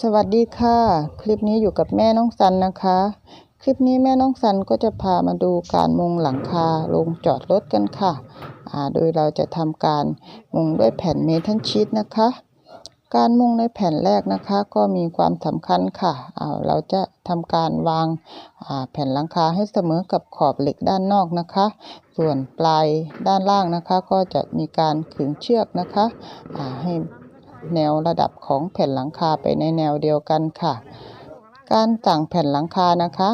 สวัสดีค่ะ คลิปนี้อยู่กับแม่น้องสันนะคะ คลิปนี้แม่น้องสันก็จะพามาดูการมุงหลังคาลงจอดรถกันค่ะอ่าโดยเราจะทำการมุงด้วยแผ่นเมทัลชีตนะคะ การมุงในแผ่นแรกนะคะก็มีความสำคัญค่ะอ่าเราจะทำการวางอ่าแผ่นหลังคาให้เสมอกับขอบเหล็กด้านนอกนะคะ ส่วนปลายด้านล่างนะคะ ก็จะมีการขึงเชือกนะคะอ่าให้ แนวระดับของแผ่นหลังคาไปในแนวเดียวกันค่ะ การสั่งแผ่นหลังคานะคะ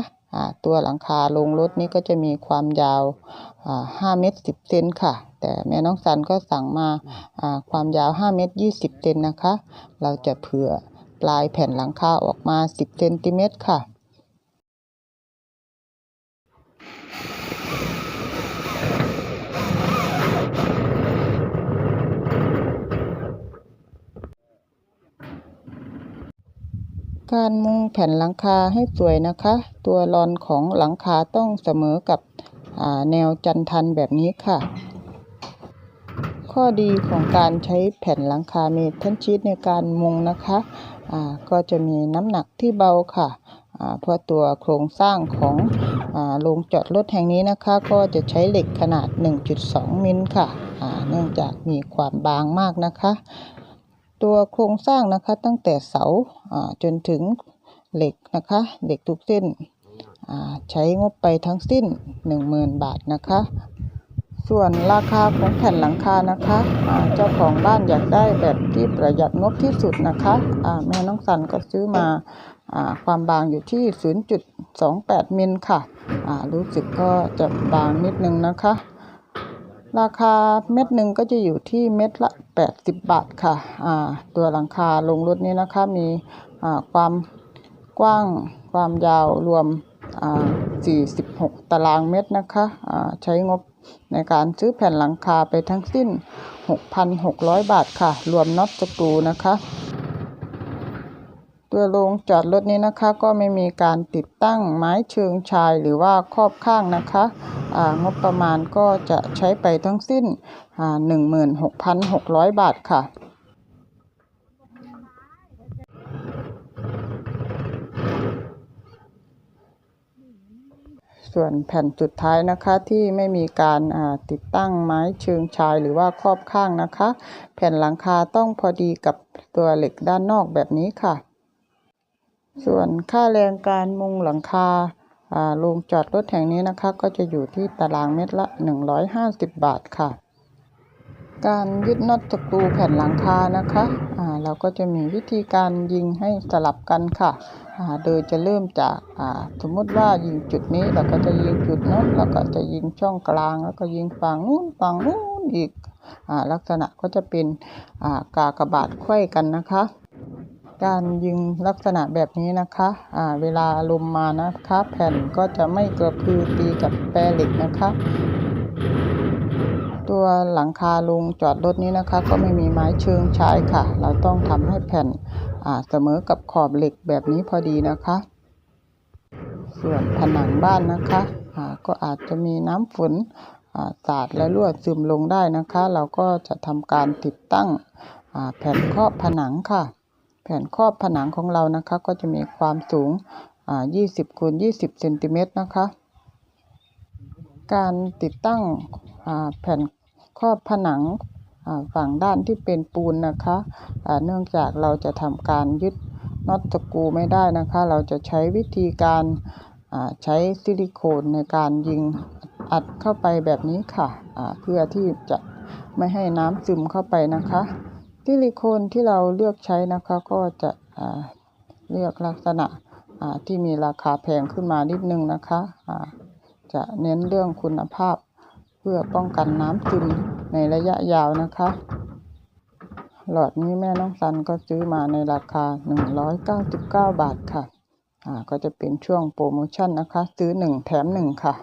ตัวหลังคาลงรถนี้ก็จะมีความยาว5เมตร10เซนค่ะ แต่แม่น้องสันก็สั่งมาความยาว5เมตร20เซนนะคะ เราจะเผื่อปลายแผ่นหลังคาออกมา 10เซนติเมตรค่ะ การมุงแผ่นหลังคาให้สวยนะคะ ตัวรอนของหลังคาต้องเสมอกับแนวจันทันแบบนี้ค่ะ ข้อดีของการใช้แผ่นหลังคาเมทัลชีตในการมุงนะคะก็จะมีน้ำหนักที่เบาค่ะเพราะตัวโครงสร้างของโรงจอดรถแห่งนี้นะคะ ก็จะใช้เหล็กขนาด 1.2 มิลค่ะเนื่องจากมีความบางมากนะคะ ตัวโครงสร้างนะคะ ตั้งแต่เสาจนถึงเหล็กนะคะเหล็กทุกเส้นใช้งบไปทั้งสิ้น 10,000 บาทนะคะ ส่วนราคาของแผ่นหลังคานะคะเจ้าของบ้านอยากได้แบบที่ประหยัดงบที่สุดนะคะแม่น้องสันก็ซื้อมาอความบางอยู่ที่ 0.28 มิลค่ะอ่ารู้สึกก็จะบางนิดนึงนะคะ ราคาเม็ดหนึ่งก็จะอยู่ที่เม็ดละ 80 บาทค่ะตัวหลังคาลงรถนี้นะคะมีความกว้างความยาวรวมอ่า46 ตารางเมตรนะคะใช้งบในการซื้อแผ่นหลังคาไปทั้งสิ้น 6,600 บาทค่ะ รวมน็อตสกรูนะคะ ตัวโรงจอดรถนี้นะคะก็ไม่มีการติดตั้งไม้เชิงชายหรือว่าครอบข้างนะคะงบประมาณก็จะใช้ไปทั้งสิ้นอ่า16,600 บาทค่ะส่วนแผ่นสุดท้ายนะคะที่ไม่มีการาติดตั้งไม้เชิงชายหรือว่าครอบข้างนะคะ แผ่นหลังคาต้องพอดีกับตัวเหล็กด้านนอกแบบนี้ค่ะ ส่วนค่าแรงการมุงหลังคาโรงจอดรถแห่งนี้นะคะ ก็จะอยู่ที่ตารางเมตรละ 150 บาทค่ะ การยึดน็อตสกรูแผ่นหลังคานะคะเราก็จะมีวิธีการยิงให้สลับกันค่ะ โดยจะเริ่มจากสมมติว่ายิงจุดนี้เราก็จะยิงจุดนู้นแล้วก็จะยิงช่องกลาง แล้วก็ยิงฝั่งนู้นฝั่งนู้นอีกอลักษณะก็จะเป็นอ่ากากบาทไขว้กันนะคะ การยิงลักษณะแบบนี้นะคะอ่าเวลาลมมานะคะ แผ่นก็จะไม่กระพือตีกับแปรเหล็กนะคะ ตัวหลังคาลงจอดรถนี้นะคะ ก็ไม่มีไม้เชิงชายค่ะ เราต้องทำให้แผ่นอ่าเสมอกับขอบเหล็กแบบนี้พอดีนะคะ ส่วนผนังบ้านนะคะอ่าก็อาจจะมีน้ำฝนอ่าสาดและรั่วซึมลงได้นะคะ เราก็จะทำการติดตั้งอ่าแผ่นครอบผนังค่ะ แผ่นครอบผนังของเรานะคะ ก็จะมีความสูง 20คูณ20เซนติเมตรนะคะ การติดตั้งแผ่นครอบผนังฝั่งด้านที่เป็นปูนนะคะเนื่องจากเราจะทำการยึดน็อตสกรูไม่ได้นะคะ เราจะใช้วิธีการใช้ซิลิโคนในการยิงอัดเข้าไปแบบนี้ค่ะอ่าเพื่อที่จะไม่ให้น้ำซึมเข้าไปนะคะ ซิลิโคนที่เราเลือกใช้นะคะก็จะเลือกลักษณะที่มีราคาแพงขึ้นมานิดนึงนะคะจะเน้นเรื่องคุณภาพเพื่อป้องกันน้ำซึมในระยะยาวนะคะ หลอดนี้แม่น้องสันก็ซื้อมาในราคา 199 บาทค่ะ อ่า ก็จะเป็นช่วงโปรโมชั่นนะคะ ซื้อ 1 แถม 1 ค่ะ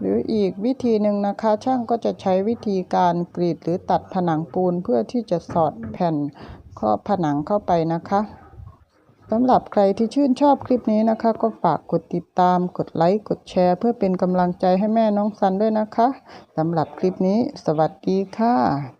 หรืออีกวิธีหนึ่งนะคะช่างก็จะใช้วิธีการกรีดหรือตัดผนังปูนเพื่อที่จะสอดแผ่นครอบผนังเข้าไปนะคะสำหรับใครที่ชื่นชอบคลิปนี้นะคะ ก็ฝากกดติดตาม กดไลค์กดแชร์ เพื่อเป็นกำลังใจให้แม่น้องซันด้วยนะคะสำหรับคลิปนี้ สวัสดีค่ะ